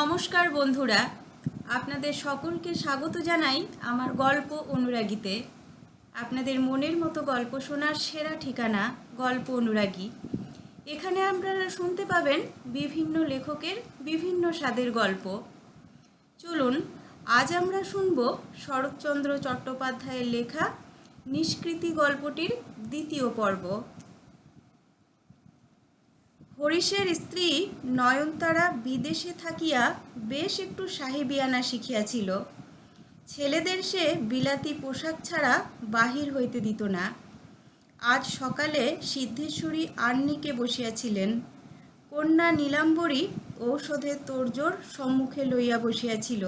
নমস্কার বন্ধুরা, আপনাদের সকলকে স্বাগত জানাই আমার গল্প অনুরাগীতে। আপনাদের মনের মতো গল্প শোনার সেরা ঠিকানা গল্প অনুরাগী। এখানে আপনারা শুনতে পাবেন বিভিন্ন লেখকের বিভিন্ন স্বাদের গল্প। চলুন, আজ আমরা শুনব শরৎচন্দ্র চট্টোপাধ্যায়ের লেখা নিষ্কৃতি গল্পটির দ্বিতীয় পর্ব। হরিশের স্ত্রী নয়নতারা বিদেশে থাকিয়া বেশ একটু সাহেবিয়ানা শিখিয়াছিল। ছেলেদের সে বিলাতি পোশাক ছাড়া বাহির হইতে দিত না। আজ সকালে সিদ্ধেশ্বরী আর্নিকে বসিয়াছিলেন। কন্যা নীলাম্বরী ঔষধের তোড়জোড় সম্মুখে লইয়া বসিয়াছিল।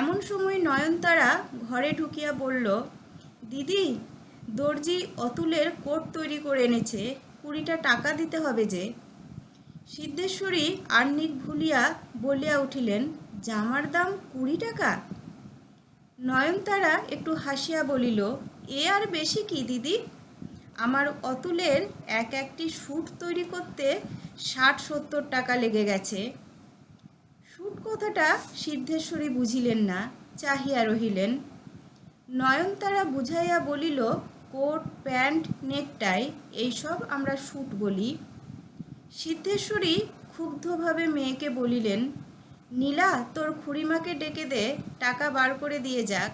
এমন সময় নয়নতারা ঘরে ঢুকিয়া বলল, দিদি, দর্জি অতুলের কোট তৈরি করে এনেছে, কুড়িটা টাকা দিতে হবে যে। সিদ্ধেশ্বরী আর্নিক ভুলিয়া বলিয়া উঠিলেন, জামার দাম কুড়ি টাকা? নয়নতারা একটু হাসিয়া বলিল, এ আর বেশি কি দিদি? আমার অতুলের এক একটি স্যুট তৈরি করতে ষাট সত্তর টাকা লেগে গেছে। স্যুট কথাটা সিদ্ধেশ্বরী বুঝিলেন না, চাহিয়া রহিলেন। নয়নতারা বুঝাইয়া বলিল, কোট, প্যান্ট, নেকটাই, এইসব আমরা স্যুট বলি। সিদ্ধেশ্বরী ক্ষুব্ধভাবে মেয়েকে বলিলেন, নীলা, তোর খুড়িমাকে ডেকে দে, টাকা বার করে দিয়ে যাক।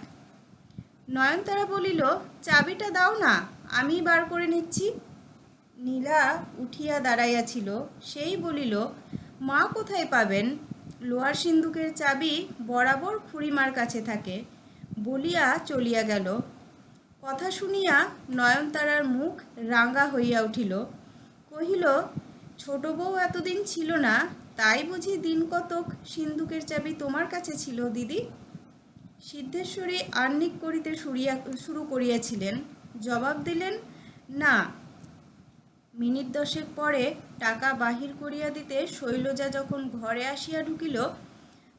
নয়নতারা বলিল, চাবিটা দাও না, আমি বার করে নিচ্ছি। নীলা উঠিয়া দাঁড়াইয়াছিল, সেই বলিল, মা কোথায় পাবেন? লোহার সিন্ধুকের চাবি বরাবর খুড়িমার কাছে থাকে। বলিয়া চলিয়া গেল। কথা শুনিয়া নয়নতারার মুখ রাঙা হইয়া উঠিল। কহিল ছোট বউ এতদিন ছিল না, তাই বুঝি দিন কতক সিন্দুকের চাবি তোমার কাছে ছিল, দিদি? সিদ্ধেশ্বরী আর্নিক করিতে শুরিয়া শুরু করিয়াছিলেন। জবাব দিলেন, না। মিনিট দশেক পরে টাকা বাহির করিয়া দিতে শৈলজা যখন ঘরে আসিয়া ঢুকিল,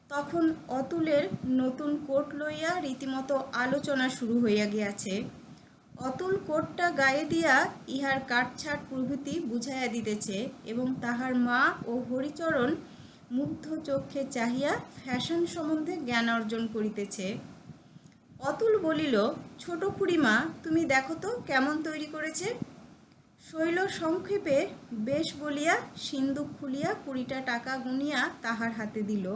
তখন অতুলের নতুন কোট লইয়া রীতিমতো আলোচনা শুরু হইয়া গিয়াছে। অতুল কোটটা গায়ে দিয়া ইহার কাটছাট প্রভৃতি বুঝাইয়া দিতেছে এবং তাহার মা ও হরিচরণ মুগ্ধ চক্ষে চাহিয়া ফ্যাশন সম্বন্ধে জ্ঞান অর্জন করিতেছে। অতুল বলিল, ছোট খুড়িমা, তুমি দেখো তো কেমন তৈরি করেছে? শৈল সংক্ষেপে বেশ বলিয়া সিন্দুক খুলিয়া কুড়িটা টাকা গুনিয়া তাহার হাতে দিল।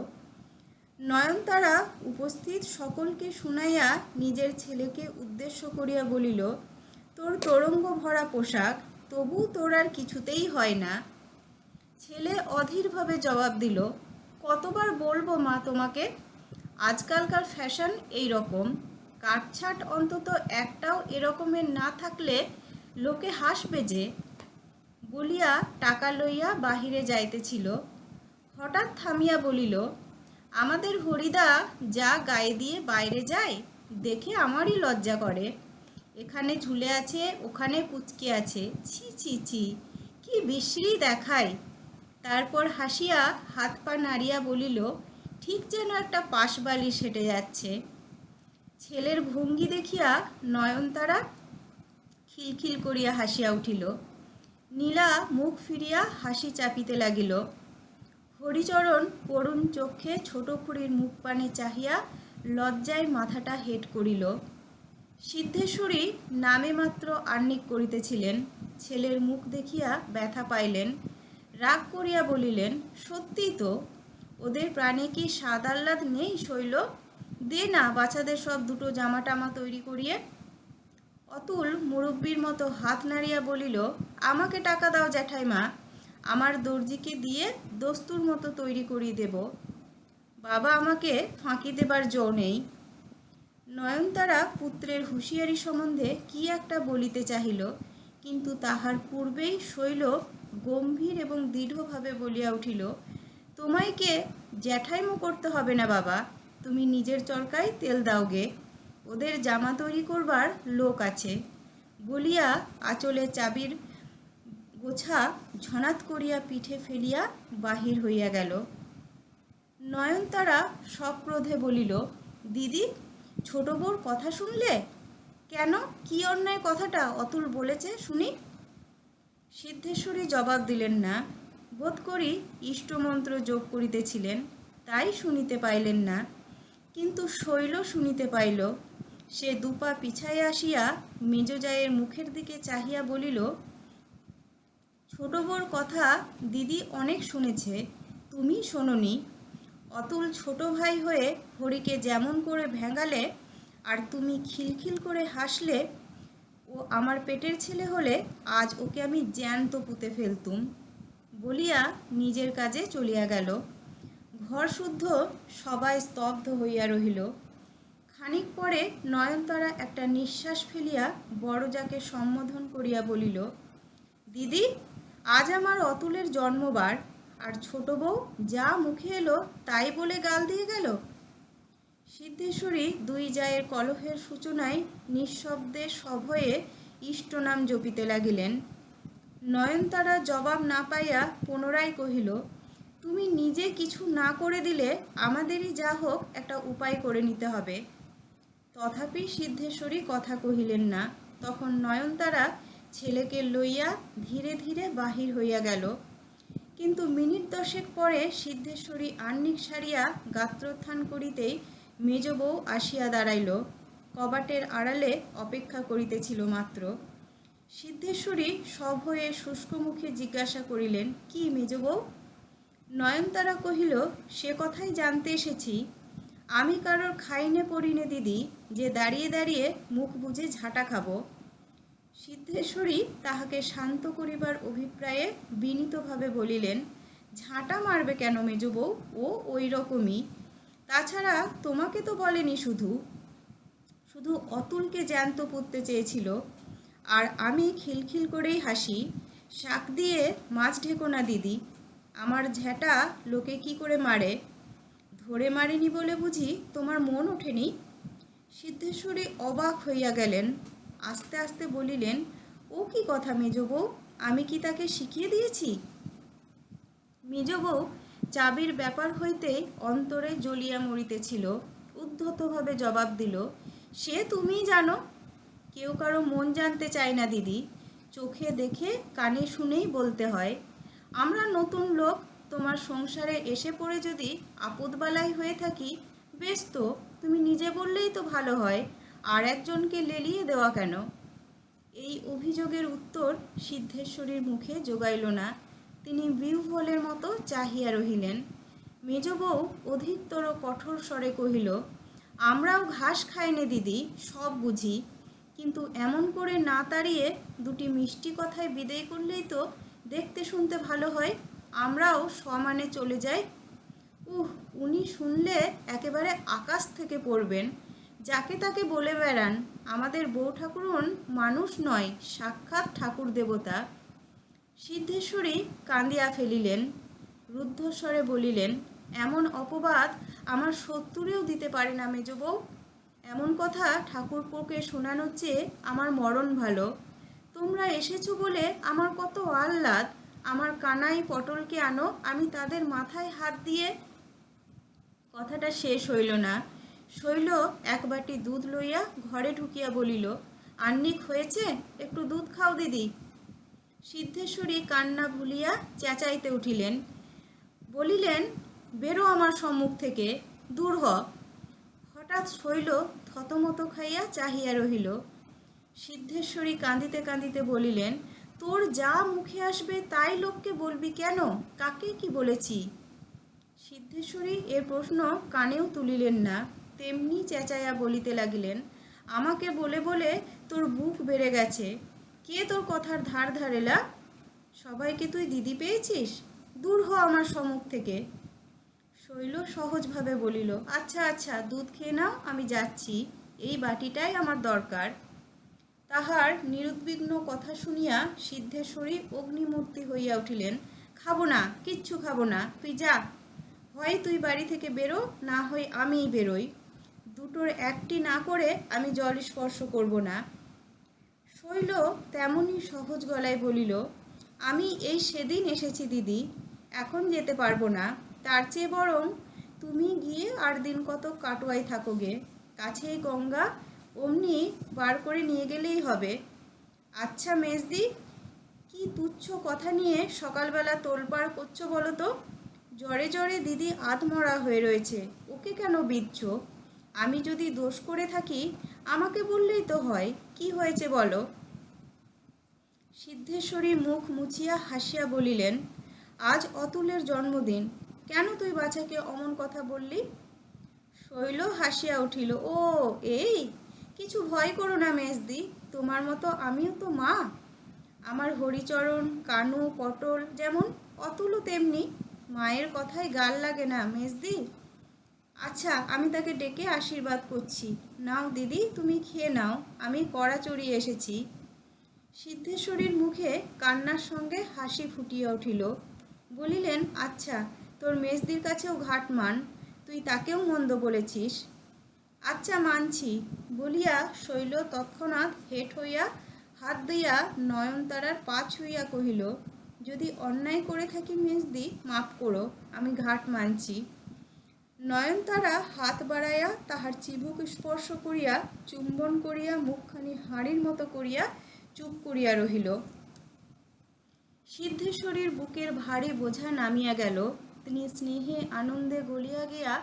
নয়নতারা উপস্থিত সকলকে শুনাইয়া নিজের ছেলেকে উদ্দেশ্য করিয়া বলিল, তোর তরঙ্গ ভরা পোশাক, তবু তোর আর কিছুতেই হয় না। ছেলে অধীরভাবে জবাব দিল, কতবার বলব মা তোমাকে? আজকালকার ফ্যাশন এই রকম। কাটছাট অন্তত একটাও এরকমের না থাকলে লোকে হাসবে যে। বলিয়া টাকা লইয়া বাহিরে যাইতেছিল। হঠাৎ থামিয়া বলিল আমাদের হরিদা যা গায়ে দিয়ে বাইরে যায়, দেখে আমারই লজ্জা করে। এখানে ঝুলে আছে, ওখানে কুচকে আছে। ছি ছি ছি, কি বিশ্রী দেখায়। তারপর হাসিয়া হাত পা নাড়িয়া বলিল, ঠিক যেন একটা পাশবালিশ হেঁটে যাচ্ছে। ছেলের ভঙ্গি দেখিয়া নয়নতারা খিলখিল করিয়া হাসিয়া উঠিল। নীলা মুখ ফিরিয়া হাসি চাপিতে লাগিল। হরিচরণ করুণ চক্ষে ছোট খুঁড়ির মুখ পানে চাহিয়া লজ্জায় মাথাটা হেট করিল। সিদ্ধেশ্বরী নামে মাত্র আর্নিক করিতেছিলেন। ছেলের মুখ দেখিয়া ব্যথা পাইলেন। রাগ করিয়া বলিলেন, সত্যিই তো, ওদের প্রাণে কি স্বাদ আহ্লাদ নেই শৈল? দে না, বাচ্চাদের সব দুটো জামা টামা তৈরি করিয়ে। অতুল মুরব্বীর মতো হাত নাড়িয়া বলিল, আমাকে টাকা দাও জ্যাঠাইমা। আমার দর্জিকে দিয়ে দস্তুর মতো তৈরি করিয়ে দেব। বাবা আমাকে ফাঁকি দেবার জো নেই। নয়নতারা পুত্রের হুঁশিয়ারি সম্বন্ধে কি একটা বলিতে চাহিল, কিন্তু তাহার পূর্বেই শৈল গম্ভীর এবং দৃঢ়ভাবে বলিয়া উঠিল তোমাইকে জ্যাঠাইমো করতে হবে না বাবা। তুমি নিজের চরকায় তেল দাওগে ওদের জামা তৈরি করবার লোক আছে। বলিয়া আঁচলে চাবির গোছা ঝনাত করিয়া পিঠে ফেলিয়া বাহির হইয়া গেল। নয়নতারা সক্রোধে বলিল, দিদি, ছোট বউর কথা শুনলে? কেন? কি অন্যায় কথাটা? অতুল বলেছে, শুনি। সিদ্ধেশ্বরী জবাব দিলেন না। বোধ করি ইষ্টমন্ত্র যোগ করিতেছিলেন, তাই শুনিতে পাইলেন না। কিন্তু শৈল শুনিতে পাইল, সে দুপা পিছায় আসিয়া মেজজায়ের মুখের দিকে চাহিয়া বলিল ছোট বউর কথা দিদি অনেক শুনেছে, তুমি শোনোনি। অতুল ছোট ভাই হয়ে হরিকে যেমন করে ভেঙালে আর তুমি খিলখিল করে হাসলে, ও আমার পেটের ছেলে হলে আজ ওকে আমি জ্যান্ত পুঁতে ফেলতুম, বলিয়া নিজের কাজে চলিয়া গেল। ঘর শুদ্ধ সবাই স্তব্ধ হইয়া রহিল। খানিক পরে নয়নতারা একটা নিঃশ্বাস ফেলিয়া বড়জাকে সম্বোধন করিয়া বলিল, দিদি আজ আমার অতুলের জন্মবার, আর ছোট বউ যা মুখে এলো তাই বলে গাল দিয়ে গেল? সিদ্ধেশ্বরী দুই জায়ের কলহের সূচনায় নিঃশব্দে সভয়ে ইষ্টনাম জপিতে লাগিলেন। নয়নতারা জবাব না পাইয়া পুনরায় কহিল, তুমি নিজে কিছু না করে দিলে আমাদেরই যা হোক একটা উপায় করে নিতে হবে। তথাপি সিদ্ধেশ্বরী কথা কহিলেন না। তখন নয়নতারা ছেলেকে লইয়া ধীরে ধীরে বাহির হইয়া গেল। কিন্তু মিনিট দশেক পরে সিদ্ধেশ্বরী আহ্নিক সারিয়া গাত্রোত্থান করিতেই মেজ বউ আসিয়া দাঁড়াইল। কবাটের আড়ালে অপেক্ষা করিতেছিল মাত্র। সিদ্ধেশ্বরী সভয়ে শুষ্ক মুখে জিজ্ঞাসা করিলেন, কি মেজ বউ? নয়নতারা কহিল, সে কথাই জানতে এসেছি। আমি কারোর খাইনে পড়িনে দিদি, যে দাঁড়িয়ে দাঁড়িয়ে মুখ বুঝে ঝাঁটা খাব। সিদ্ধেশ্বরী তাহাকে শান্ত করিবার অভিপ্রায়ে বিনীতভাবে বলিলেন, ঝাঁটা মারবে কেন মেজো বউ? ও ওই রকমই তাছাড়া তোমাকে তো বলেনি শুধু। শুধু অতুলকে জ্যান্ত পুঁততে চেয়েছিল। আর আমি খিলখিল করেই হাসি। শাক দিয়ে মাছ ঢেকো না, দিদি। আমার ঝ্যাটা লোকে কি করে মারে? ধরে মারেনি বলে বুঝি তোমার মন ওঠেনি? সিদ্ধেশ্বরী অবাক হইয়া গেলেন। আস্তে আস্তে বলিলেন, ও কি কথা মেজ বউ? আমি কি তাকে শিখিয়ে দিয়েছি? মেজ বউ চাবির ব্যাপার হইতেই অন্তরে জ্বলিয়া মরিতেছিল, উদ্ধতভাবে জবাব দিল, সে তুমিই জানো। কেউ কারও মন জানতে চায় না, দিদি। চোখে দেখে কানে শুনেই বলতে হয়, আমরা নতুন লোক, তোমার সংসারে এসে পড়ে যদি আপদবালাই হয়ে থাকি, বেশ তো, তুমি নিজে বললেই তো ভালো হয়। আর একজনকে লেলিয়ে দেওয়া কেন? এই অভিযোগের উত্তর সিদ্ধেশ্বরীর মুখে যোগাইল না। তিনি বিহ্বলের মতো চাহিয়া রহিলেন। মেজ বউ অধিকতর কঠোর স্বরে কহিল, আমরাও ঘাস খাইনে দিদি, সব বুঝি। কিন্তু এমন করে না তাড়িয়ে দুটি মিষ্টি কথায় বিদায় করলেই তো দেখতে শুনতে ভালো হয়, আমরাও সমানে চলে যাই। উহ, উনি শুনলে একেবারে আকাশ থেকে পড়বেন। যাকে তাকে বলে বেড়ান, আমাদের বউ ঠাকুরন মানুষ নয়, সাক্ষাৎ ঠাকুর দেবতা। সিদ্ধেশ্বরী কান্দিয়া ফেলিলেন, রুদ্ধস্বরে বলিলেন, এমন অপবাদ আমার শত্রুরেও দিতে পারে না, মেজ বউ। এমন কথা ঠাকুরপোকে শোনানোর চেয়ে আমার মরণ ভালো। তোমরা এসেছ বলে আমার কত আহ্লাদ। আমার কানাই পটলকে আনো, আমি তাদের মাথায় হাত দিয়ে কথাটা শেষ হইল না। শৈল এক বাটি দুধ লইয়া ঘরে ঢুকিয়া বলিল আন্নিক হয়েছে? একটু দুধ খাও দিদি। সিদ্ধেশ্বরী কান্না ভুলিয়া চেঁচাইতে উঠিলেন। বলিলেন, বেরো আমার সম্মুখ থেকে, দূর হ। হঠাৎ শৈল থতমত খাইয়া চাহিয়া রহিল। সিদ্ধেশ্বরী কাঁদিতে কাঁদিতে বলিলেন, তোর যা মুখে আসবে তাই লোককে বলবি কেন? কাকে কি বলেছি? সিদ্ধেশ্বরী এ প্রশ্ন কানেও তুলিলেন না। তেমনি চেঁচাইয়া বলিতে লাগিলেন, আমাকে বলে বলে তোর বুক বেড়ে গেছে। কে তোর কথার ধার ধারেলা? সবাইকে তুই দিদি পেয়েছিস? দূর হ আমার সম্মুখ থেকে। শৈল সহজভাবে বলিল আচ্ছা আচ্ছা দুধ খেয়ে নাও, আমি যাচ্ছি। এই বাটিটাই আমার দরকার। তাহার নিরুদ্বিগ্ন কথা শুনিয়া সিদ্ধেশ্বরী অগ্নিমূর্তি হইয়া উঠিলেন, খাব না, কিচ্ছু খাব না, তুই যা। হয় তুই বাড়ি থেকে বেরো, না হয় আমিই বেরোই। দুটোর একটি না করে আমি জল স্পর্শ করব না। শৈল তেমনই সহজ গলায় বলিল, আমি এই সেদিন এসেছি দিদি, এখন যেতে পারব না। তার চেয়ে বরং তুমি গিয়ে আর দিন কত কাটোয়াই থাকো গে। কাছেই গঙ্গা, অমনি বার করে নিয়ে গেলেই হবে। আচ্ছা মেজদি, কি তুচ্ছ কথা নিয়ে সকালবেলা তোলপাড় করছ বলো তো? জ্বরে জ্বরে দিদি আধমরা হয়ে রয়েছে, ওকে কেন বিচ্ছ আমি যদি দোষ করে থাকি, আমাকে বললেই তো হয়। কি হয়েছে বলো? সিদ্ধেশ্বরী মুখ মুছিয়া হাসিয়া বলিলেন, আজ অতুলের জন্মদিন। কেন তুই বাছাকে অমন কথা বললি? শৈল হাসিয়া উঠিল, ও, এই? কিছু ভয় করো না মেজদি, তোমার মতো আমিও তো মা। আমার হরিচরণ, কানু, পটল যেমন অতুলও তেমনি। মায়ের কথায় গাল লাগে না মেজদি। আচ্ছা আমি তাকে ডেকে আশীর্বাদ করছি। নাও দিদি, তুমি খেয়ে নাও, আমি কড়া চড়িয়ে এসেছি। সিদ্ধেশ্বরীর মুখে কান্নার সঙ্গে হাসি ফুটিয়া উঠিল। বলিলেন আচ্ছা তোর মেজদির কাছেও ঘাট মান, তুই তাকেও মন্দ বলেছিস। আচ্ছা মানছি, বলিয়া শৈল তৎক্ষণাৎ হেট হইয়া হাত দিয়া নয়নতারার পা ছুঁইয়া কহিল, যদি অন্যায় করে থাকি মেজদি, মাফ করো, আমি ঘাট মানছি। নয়নতারা হাত বাড়াইয়া তাহার চিবুক স্পর্শ করিয়া, চুম্বন করিয়া, মুখখানি হাঁড়ির মতো করিয়া চুপ করিয়া রহিল। সিদ্ধেশ্বরীর বুকের ভারী বোঝা নামিয়া গেল। তিনি স্নেহে আনন্দে গলিয়া গিয়া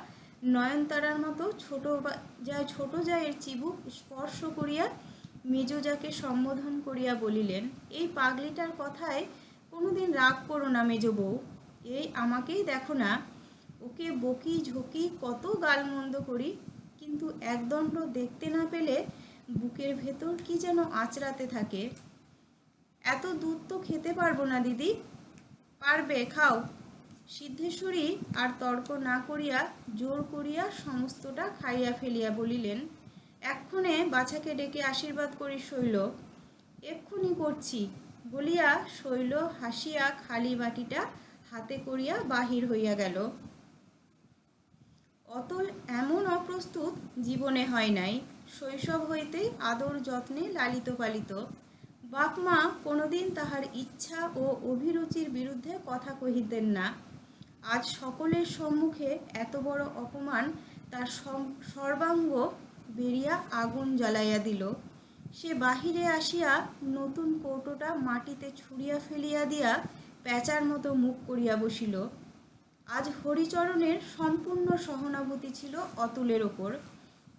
নয়নতারার মতো ছোট যায় ছোট জায়ের চিবুক স্পর্শ করিয়া মেজোজাকে সম্বোধন করিয়া বলিলেন, এই পাগলিটার কথায় কোনোদিন রাগ করো না মেজো বউ। এই আমাকেই দেখো না। ওকে বকি ঝকি কত গালমন্দ করি, কিন্তু একদণ্ড দেখতে না পেলে বুকের ভেতর কি যেন আঁচড়াতে থাকে। এত দুধ তো খেতে পারব না, দিদি। পারবে, খাও। সিদ্ধেশ্বরী আর তর্ক না করিয়া জোর করিয়া সমস্তটা খাইয়া ফেলিয়া বলিলেন, এক্ষণে বাছাকে ডেকে আশীর্বাদ করি শৈল। এক্ষুনি করছি। বলিয়া শৈল হাসিয়া খালি বাটিটা হাতে করিয়া বাহির হইয়া গেল। অতল এমন অপ্রস্তুত জীবনে হয় নাই, শৈশব হইতেই আদর যত্নে লালিত পালিত। বাপমা কোনোদিন তাহার ইচ্ছা ও অভিরুচির বিরুদ্ধে কথা কহিতেন না। আজ সকলের সম্মুখে এত বড় অপমান তার সর্বাঙ্গ বেরিয়া আগুন জ্বালাইয়া দিল। সে বাহিরে আসিয়া নতুন কৌটোটা মাটিতে ছুঁড়িয়া ফেলিয়া দিয়া প্যাঁচার মতো মুখ করিয়া বসিল। আজ হরিচরণের সম্পূর্ণ সহানুভূতি ছিল অতুলের ওপর,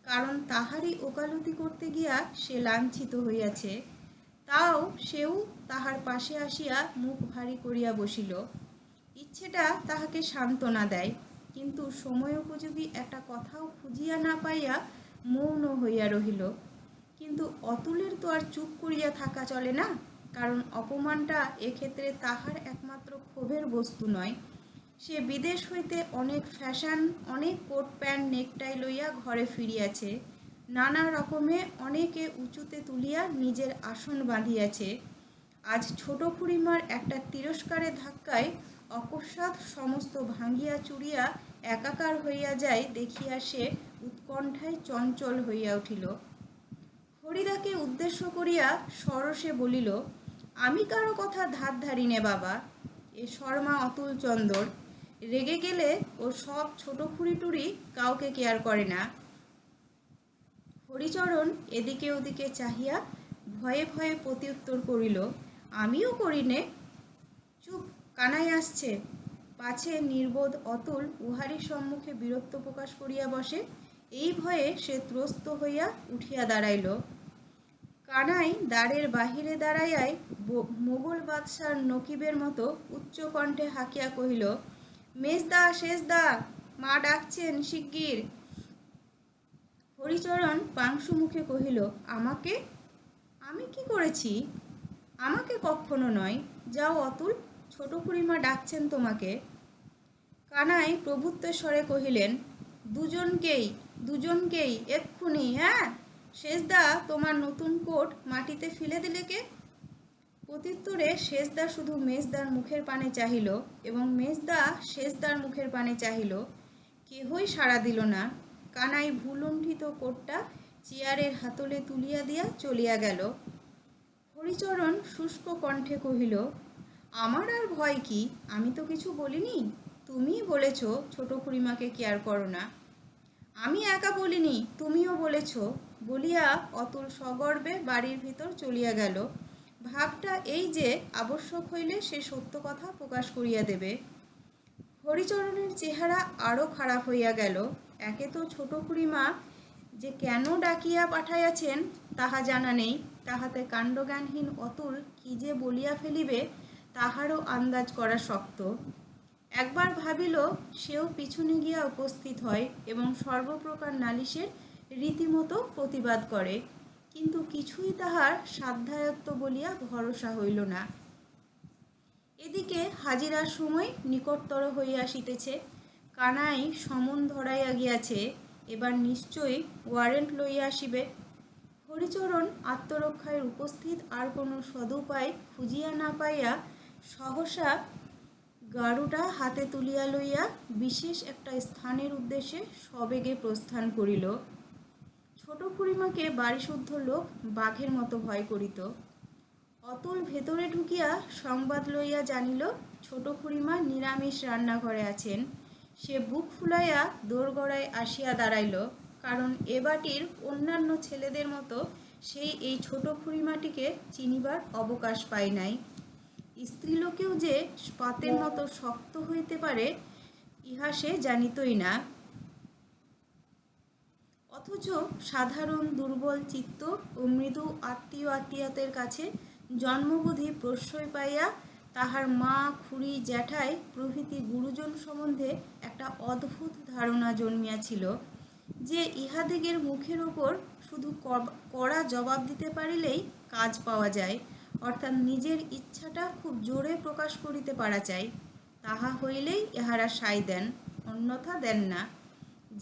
কারণ তাহারই ওকালতি করতে গিয়া সে লাঞ্ছিত হইয়াছে। তাও সেও তাহার পাশে আসিয়া মুখ ভারী করিয়া বসিল। ইচ্ছেটা তাহাকে সান্ত্বনা দেয়, কিন্তু সময় উপযোগী একটা কথাও খুঁজিয়া না পাইয়া মৌন হইয়া রহিল। কিন্তু অতুলের তো আর চুপ করিয়া থাকা চলে না, কারণ অপমানটা এক্ষেত্রে তাহার একমাত্র ক্ষোভের বস্তু নয়। সে বিদেশ হইতে অনেক ফ্যাশন, অনেক কোট প্যান্ট, নেকটাই লইয়া ঘরে ফিরিয়াছে। নানা রকমে অনেকে উঁচুতে তুলিয়া নিজের আসন বাঁধিয়াছে। আজ ছোট খুড়িমার একটা তিরস্কারের ধাক্কায় অকস্মাৎ সমস্ত ভাঙ্গিয়া চুরিয়া একাকার হইয়া যায় দেখিয়া সে উৎকণ্ঠায় চঞ্চল হইয়া উঠিল। হরিদাকে উদ্দেশ্য করিয়া সরসে বলিল, আমি কারও কথা ধার ধারি নে বাবা। এ শর্মা অতুল চন্দর। রেগে গেলে ও সব ছোট খুঁড়ি টুড়ি কাউকে কেয়ার করে না। হরিচরণ এদিকে ওদিকে চাহিয়া ভয়ে ভয়ে প্রত্যুত্তর করিল, আমিও করি নে। চুপ, কানাই আসছে। পাছে নির্বোধ অতুল উহারই সম্মুখে বীরত্ব প্রকাশ করিয়া বসে। এই ভয়ে সে ত্রস্ত হইয়া উঠিয়া দাঁড়াইল। কানাই দ্বারের বাহিরে দাঁড়াইয়াই ব- মোগল বাদশার নকিবের মতো উচ্চ কণ্ঠে হাঁকিয়া কহিল মেজদা, শেষদা, মা ডাকছেন শিগগির। হরিচরণ পাংশু মুখে কহিল, আমাকে? আমি কি করেছি? আমাকে কখনো নয়। যাও অতুল, ছোট খুড়িমা ডাকছেন তোমাকে। কানাই প্রভুত্বের স্বরে কহিলেন, দুজনকেই দুজনকেই, এক্ষুনি হ্যাঁ? শেষদা, তোমার নতুন কোট মাটিতে ফেলে দিলে কে? প্রত্যুত্তরে শেষদা শুধু মেজদার মুখের পানে চাহিল এবং মেজদা শেষদার মুখের পানে চাহিল। কেহই সাড়া দিল না। কানাই ভুলুণ্ঠিত কোটটা চেয়ারের হাতলে তুলিয়া দিয়া চলিয়া গেল। হরিচরণ শুষ্ক কণ্ঠে কহিল, আমার আর ভয় কি? আমি তো কিছু বলিনি। তুমিই বলেছ, ছোট খুড়িমাকে কেয়ার করো না। আমি একা বলিনি, তুমিও বলেছ। বলিয়া অতুল সগর্বে বাড়ির ভিতর চলিয়া গেল। ভাবটা এই যে আবশ্যক হইলে সে সত্য কথা প্রকাশ করিয়া দেবে। হরিচরণের চেহারা আরও খারাপ হইয়া গেল। একে তো ছোট খুড়িমা যে কেন ডাকিয়া পাঠাইয়াছেন তাহা জানা নেই। তাহাতে কাণ্ডজ্ঞানহীন অতুল কি যে বলিয়া ফেলিবে তাহারও আন্দাজ করা শক্ত। একবার ভাবিল সেও পিছনে গিয়া উপস্থিত হয় এবং সর্বপ্রকার নালিশের রীতিমতো প্রতিবাদ করে। কিন্তু কিছুই তাহার সাধ্যায়ত্ত বলিয়া ভরসা হইল না। এদিকে হাজিরার সময় নিকটতর হইয়া আসিতেছে, কানাই সমন ধরাইয়া গিয়াছে, এবার নিশ্চয়ই ওয়ারেন্ট লইয়া আসিবে। হরিচরণ আত্মরক্ষায় উপস্থিত আর কোনো সদুপায় খুঁজিয়া না পাইয়া সহসা গাড়ুটা হাতে তুলিয়া লইয়া বিশেষ একটা স্থানের উদ্দেশ্যে সবেগে প্রস্থান করিল। ছোট খুড়িমাকে বাড়িশুদ্ধ লোক বাঘের মতো ভয় করিত। অতুল ভেতরে ঢুকিয়া সংবাদ লইয়া জানিল, ছোট খুড়িমা নিরামিষ রান্নাঘরে আছেন। সে বুক ফুলাইয়া দোরগড়ায় আসিয়া দাঁড়াইল, কারণ এ বাটির অন্যান্য ছেলেদের মতো সেই এই ছোট খুড়িমাটিকে চিনিবার অবকাশ পায় নাই। স্ত্রীলোকেও যে পাতের মতো শক্ত হইতে পারে, ইহা সে জানিতই না। অথচ সাধারণ দুর্বল চিত্ত ও মৃদু আত্মীয় আত্মীয়তের কাছে জন্মবোধি প্রশ্রয় পাইয়া তাহার মা খুড়ি জ্যাঠাই প্রভৃতি গুরুজন সম্বন্ধে একটা অদ্ভুত ধারণা জন্মিয়াছিল, যে ইহাদিগের মুখের ওপর শুধু কড়া জবাব দিতে পারিলেই কাজ পাওয়া যায়, অর্থাৎ নিজের ইচ্ছাটা খুব জোরে প্রকাশ করিতে পারা চাই তাহা হইলেই ইহারা সাই দেন, অন্যথা দেন না।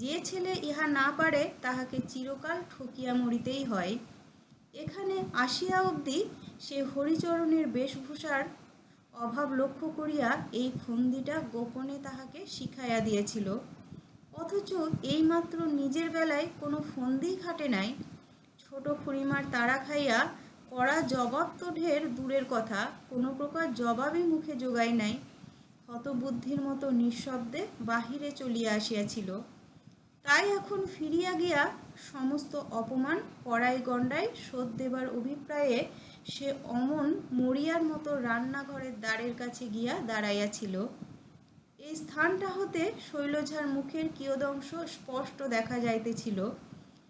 যে ছেলে ইহা না পারে, তাহাকে চিরকাল ঠকিয়া মরিতেই হয়। এখানে আসিয়া অবধি সে হরিচরণের বেশভূষার অভাব লক্ষ্য করিয়া এই ফন্দিটা গোপনে তাহাকে শিখাইয়া দিয়েছিল। অথচ এইমাত্র নিজের বেলায় কোনো ফন্দি খাটে নাই। ছোট খুড়িমার তাড়া খাইয়া কড়া জবাব তো ঢের দূরের কথা, কোনো প্রকার জবাবই মুখে জোগায় নাই। হতবুদ্ধির মতো নিঃশব্দে বাহিরে চলিয়া আসিয়াছিল। তাই এখন ফিরিয়া গিয়া সমস্ত অপমান কড়াই গণ্ডায় শোধ দেবার অভিপ্রায়ে সে অমন মরিয়ার মতো রান্নাঘরের দ্বারের কাছে গিয়া দাঁড়াইয়াছিল। এই স্থানটা হতে শৈলজার মুখের কিয়দংশ স্পষ্ট দেখা যাইতেছিল।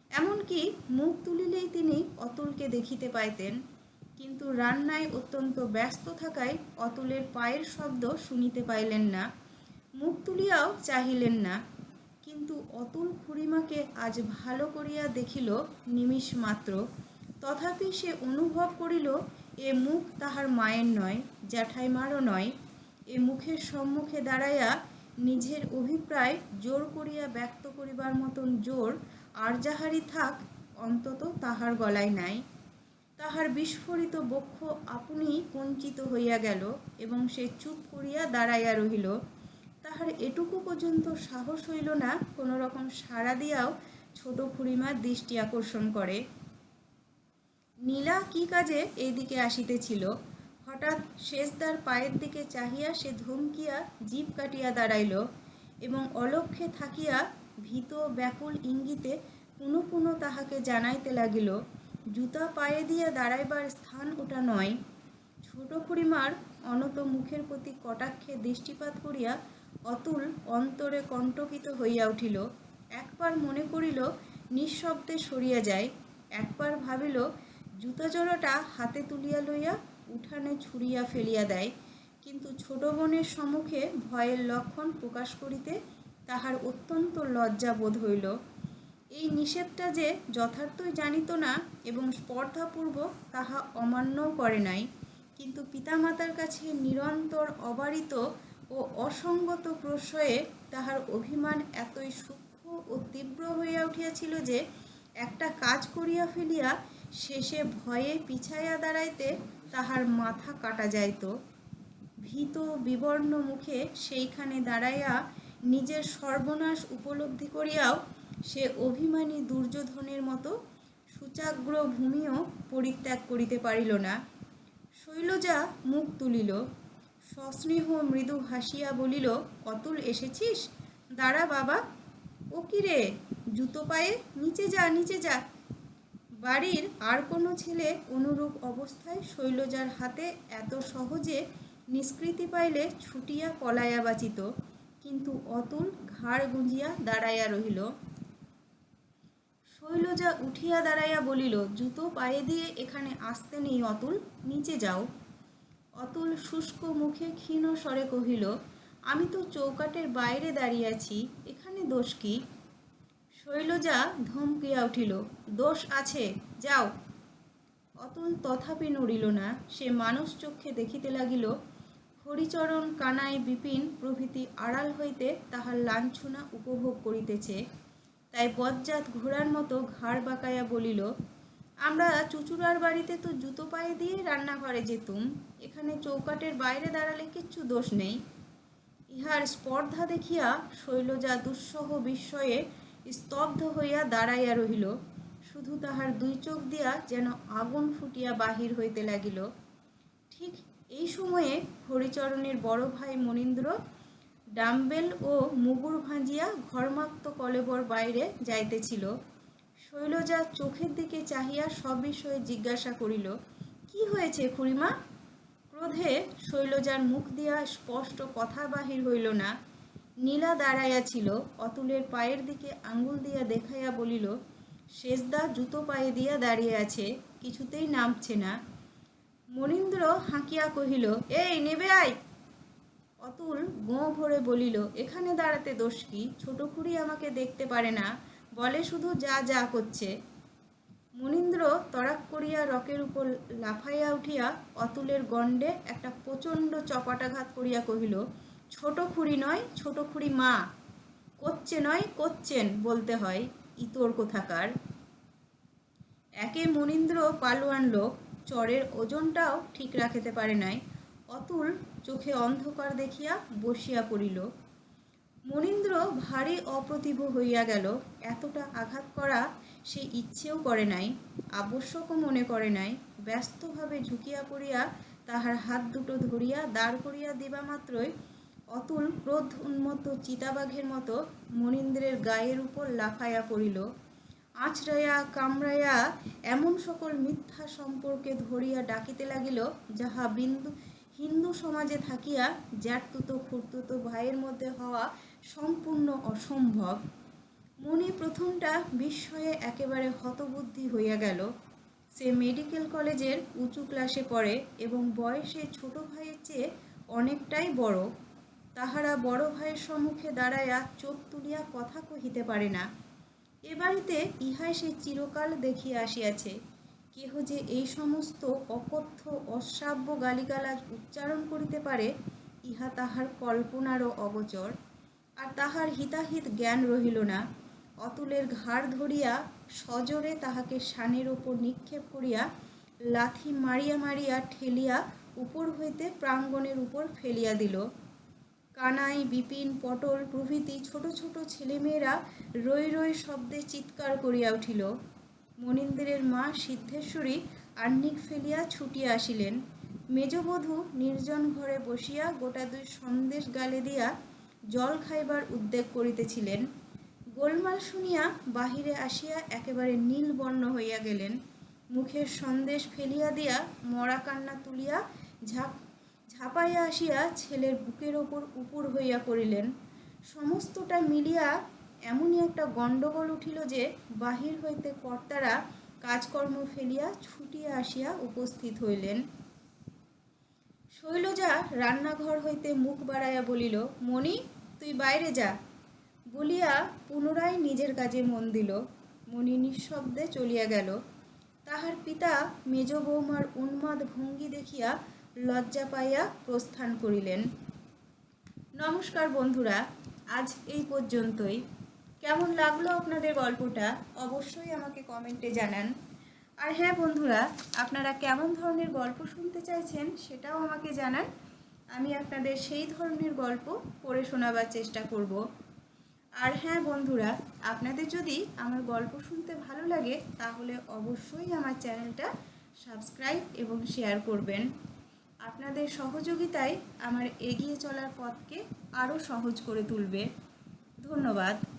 এমনকি মুখ তুলিলেই তিনি অতুলকে দেখিতে পাইতেন। কিন্তু রান্নায় অত্যন্ত ব্যস্ত থাকায় অতুলের পায়ের শব্দ শুনিতে পাইলেন না। মুখ তুলিয়াও চাহিলেন না। অতুল খুড়িমাকে আজ ভালো করিয়া দেখিল নিমিষ মাত্র। তথাপি সে অনুভব করিল, এ মুখ তাহার মায়ের নয়, জ্যাঠাইমারও নয়। এ মুখের সম্মুখে দাঁড়াইয়া নিজের অভিপ্রায় জোর করিয়া ব্যক্ত করিবার মতন জোর আর যাহারই থাক, অন্তত তাহার গলায় নাই। তাহার বিস্ফোরিত বক্ষ আপনি কঞ্চিত হইয়া গেল এবং সে চুপ করিয়া দাঁড়াইয়া রহিল। তাহার এটুকু পর্যন্ত সাহস হইল না কোনো রকম সাড়া দিয়াও ছোট খুড়িমার দৃষ্টি আকর্ষণ করে। নীলা কি কাজে এইদিকে আসিতেছিল? হঠাৎ শেষদার পায়ের দিকে চাহিয়া সে ধমকিয়া জীব কাটিয়া দাঁড়াইল এবং অলক্ষে থাকিয়া ভীত ব্যাকুল ইঙ্গিতে পুনঃ পুনঃ তাহাকে জানাইতে লাগিল, জুতা পায়ে দিয়া দাঁড়াইবার স্থান ওটা নয়। ছোট খুড়িমার অনত মুখের প্রতি কটাক্ষে দৃষ্টিপাত করিয়া অতুল অন্তরে কণ্টকিত হইয়া উঠিল। একবার মনে করিল, নিঃশব্দে সরিয়া যায়। একবার ভাবিল জুতা জোড়াটা হাতে তুলিয়া লইয়া উঠানে ছুড়িয়া ফেলিয়া দেয়। কিন্তু ছোট বোনের সম্মুখে ভয়ের লক্ষণ প্রকাশ করিতে তাহার অত্যন্ত লজ্জা বোধ হইল। এই নিষেধটা যে যথার্থই জানিত না এবং স্পর্ধাপূর্বক তাহা অমান্যও করে নাই। কিন্তু পিতামাতার কাছে নিরন্তর অবারিত ও অসঙ্গত প্রশ্রয়ে তাহার অভিমান এতই সূক্ষ্ম ও তীব্র হইয়া উঠিয়াছিল যে, একটা কাজ করিয়া ফেলিয়া শেষে ভয়ে পিছাইয়া দাঁড়াইতে তাহার মাথা কাটা যাইত। ভীত বিবর্ণ মুখে সেইখানে দাঁড়াইয়া নিজের সর্বনাশ উপলব্ধি করিয়াও সে অভিমানী দুর্যোধনের মতো সুচাগ্র ভূমিও পরিত্যাগ করিতে পারিল না। শৈলজা মুখ তুলিল। সস্নেহ মৃদু হাসিয়া বলিল, অতুল এসেছিস? দাঁড়া বাবা। ও কি রে? জুতো পায়ে? নিচে যা নিচে যা। বাড়ির আর কোনো ছেলে অনুরূপ অবস্থায় শৈলজার হাতে এত সহজে নিষ্কৃতি পাইলে ছুটিয়া পলাইয়া বাঁচিত। কিন্তু অতুল ঘাড় গুঁজিয়া দাঁড়াইয়া রহিল। শৈলজা উঠিয়া দাঁড়াইয়া বলিল, জুতো পায়ে দিয়ে এখানে আসতে নেই অতুল, নিচে যাও। অতুল শুষ্ক মুখে ক্ষীণ স্বরে কহিল, আমি তো চৌকাটের বাইরে দাঁড়িয়ে আছি, এখানে দোষ কি? শৈলজা ধমকিয়া উঠিল, দোষ আছে, যাও। অতুল তথাপি নড়িল না, সে মানুষ চক্ষে দেখিতে লাগিল, হরিচরণ কানাই বিপিন প্রভৃতি আড়াল হইতে তাহার লাঞ্ছনা উপভোগ করিতেছে। তাই বজ্জাত ঘোড়ার মতো ঘাড় বাঁকাইয়া বলিল আমরা চুচুড়ার বাড়িতে তো জুতো পায়ে দিয়ে রান্নাঘরে যেতুম। এখানে চৌকাটের বাইরে দাঁড়ালে কিচ্ছু দোষ নেই। ইহার স্পর্ধা দেখিয়া শৈলজা দুঃসহ বিস্ময়ে স্তব্ধ হইয়া দাঁড়াইয়া রহিল। শুধু তাহার দুই চোখ দিয়া যেন আগুন ফুটিয়া বাহির হইতে লাগিল। ঠিক এই সময়ে হরিচরণের বড় ভাই মনীন্দ্র ডাম্বেল ও মুগুর ভাঁজিয়া ঘর্মাক্ত কলেবর বাইরে যাইতেছিল। শৈলজা চোখের দিকে চাহিয়া সব বিষয়ে জিজ্ঞাসা করিল, কি হয়েছে খুড়িমা? ক্রোধে শৈলজার মুখ দিয়া স্পষ্ট কথা বাহির হইল না। নীলা দাঁড়াইয়া ছিল, অতুলের পায়ের দিকে আঙ্গুল দিয়া দেখাইয়া বলিল শেষদা জুতো পায়ে দিয়া দাঁড়িয়ে আছে, কিছুতেই নামছে না। মনীন্দ্র হাঁকিয়া কহিল, এই নেবে আয় অতুল গোঁ ভরে বলিল, এখানে দাঁড়াতে দোষ কি? ছোট খুড়ি আমাকে দেখতে পারে না। বলে শুধু যা যা করছে। মনীন্দ্র তড়াক করিয়া রকের উপর লাফাইয়া উঠিয়া অতুলের গণ্ডে একটা প্রচণ্ড চপাটাঘাত করিয়া কহিল, ছোট খুড়ি নয়, ছোট খুড়ি মা। করছে নয়, করছেন বলতে হয়, ইতর কোথাকার? একে মনীন্দ্র পালোয়ান লোক চরের ওজনটাও ঠিক রাখিতে পারে নাই। অতুল চোখে অন্ধকার দেখিয়া বসিয়া পড়িল। মনীন্দ্র ভারী অপ্রতিভ হইয়া গেল। এতটা আঘাত করা সে ইচ্ছেও করে নাই, আবশ্যকও মনে করে নাই। ব্যস্তভাবে ঝুঁকিয়া পড়িয়া তাহার হাত দুটো ধরিয়া দাঁড় করিয়া দিবা মাত্রই অতুল ক্রোধ উন্মত্ত চিতাবাঘের মতো মনীন্দ্রের গায়ের উপর লাফাইয়া পড়িল। আঁচড়াইয়া, কামড়াইয়া এমন সকল মিথ্যা সম্পর্কে ধরিয়া ডাকিতে লাগিল, যাহা বিন্দু হিন্দু সমাজে থাকিয়া জ্যাঠতুতো, খুঁড়তুতো ভাইয়ের মধ্যে হওয়া সম্পূর্ণ অসম্ভব। মনে প্রথমটা বিস্ময়ে একেবারে হতবুদ্ধি হইয়া গেল। সে মেডিকেল কলেজের উঁচু ক্লাসে পড়ে এবং বয়সে ছোট ভাইয়ের চেয়ে অনেকটাই বড়। তাহারা বড় ভাইয়ের সম্মুখে দাঁড়াইয়া চোখ তুলিয়া কথা কহিতে পারে না। এ বাড়িতে ইহাই সে চিরকাল দেখিয়া আসিয়াছে। কেহ যে এই সমস্ত অকথ্য, অশ্রাব্য গালিগালাজ উচ্চারণ করিতে পারে, ইহা তাহার কল্পনারও অগোচর। আর তাহার হিতাহিত জ্ঞান রহিল না। অতুলের ঘাড় ধরিয়া সজোরে তাহাকে শানের ওপর নিক্ষেপ করিয়া লাথি মারিয়া মারিয়া ঠেলিয়া উপর হইতে প্রাঙ্গণের উপর ফেলিয়া দিল। কানাই, বিপিন, পটল প্রভৃতি ছোট ছোট ছেলেমেয়েরা রই রই শব্দে চিৎকার করিয়া উঠিল। মনীন্দ্রের মা সিদ্ধেশ্বরী আহ্নিক ফেলিয়া ছুটিয়া আসিলেন। মেজবধূ নির্জন ঘরে বসিয়া গোটা দুই সন্দেশ গালে দিয়া জল খাইবার উদ্যোগ করিতেছিলেন। গোলমাল শুনিয়া বাহিরে আসিয়া একেবারে নীল বর্ণ হইয়া গেলেন। মুখের সন্দেশ ফেলিয়া দিয়া মরা কান্না তুলিয়া ঝাঁপ, ঝাঁপাইয়া আসিয়া ছেলের বুকের ওপর উপুর হইয়া পড়িলেন। সমস্তটা মিলিয়া এমনই একটা গণ্ডগোল উঠিল যে বাহির হইতে কর্তারা কাজকর্ম ফেলিয়া ছুটিয়া আসিয়া উপস্থিত হইলেন। শৈলজা রান্নাঘর হইতে মুখ বাড়াইয়া বলিল, মণি, তুই বাইরে যা। বলিয়া পুনরায় নিজের কাজে মন দিল। মণি নিঃশব্দে চলিয়া গেল। তাহার পিতা মেজ বৌমার উন্মাদ ভঙ্গি দেখিয়া লজ্জা পাইয়া প্রস্থান করিলেন। নমস্কার বন্ধুরা, আজ এই পর্যন্তই। কেমন লাগল আপনাদের গল্পটা? অবশ্যই আমাকে কমেন্টে জানান। আর হ্যাঁ বন্ধুরা, আপনারা কেমন ধরনের গল্প শুনতে চাইছেন সেটাও আমাকে জানান। আমি আপনাদের সেই ধরনের গল্প পড়ে শোনাবার চেষ্টা করব। আর হ্যাঁ বন্ধুরা, আপনাদের যদি আমার গল্প শুনতে ভালো লাগে, তাহলে অবশ্যই আমার চ্যানেলটা সাবস্ক্রাইব এবং শেয়ার করবেন। আপনাদের সহযোগিতায় আমার এগিয়ে চলার পথকে আরও সহজ করে তুলবে। ধন্যবাদ।